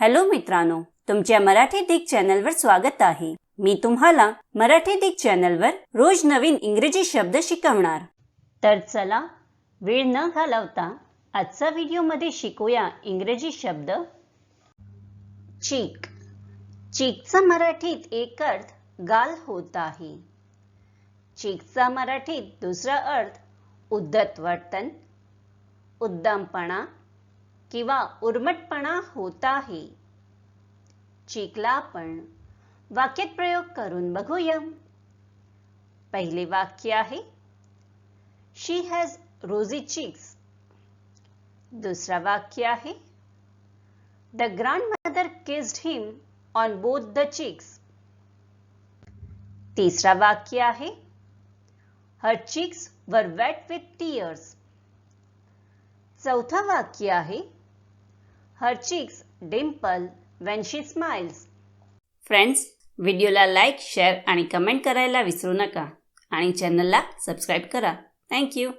Hello मित्रांनो तुमच्या मराठी दिग चॅनलवर स्वागत आहे. मी तुम्हाला मराठी दिग चॅनलवर रोज नवीन इंग्रजी शब्द शिकवणार. तर चला वेळ न घालवता आजचा व्हिडिओमध्ये शिकूया इंग्रजी शब्द. चीक. चीकचा मराठीत एक अर्थ गाल होत आहे. चीकचा मराठीत दुसरा अर्थ उद्धत वर्तन उद्दामपणा किंवा उर्मटपणा होत आहे. चिकला आपण वाक्यात प्रयोग करून बघूया. पहिले वाक्य आहे शी हॅज रोजी चिक्स दुसरा वाक्य आहे the grandmother kissed him on both the cheeks तिसरा वाक्य आहे her cheeks were wet with tears चौथा वाक्य आहे her cheeks dimple when she smiles friends व्हिडिओला लाईक शेअर आणि कमेंट करायला विसरू नका. आणि चॅनलला सबस्क्राईब करा. थँक्यू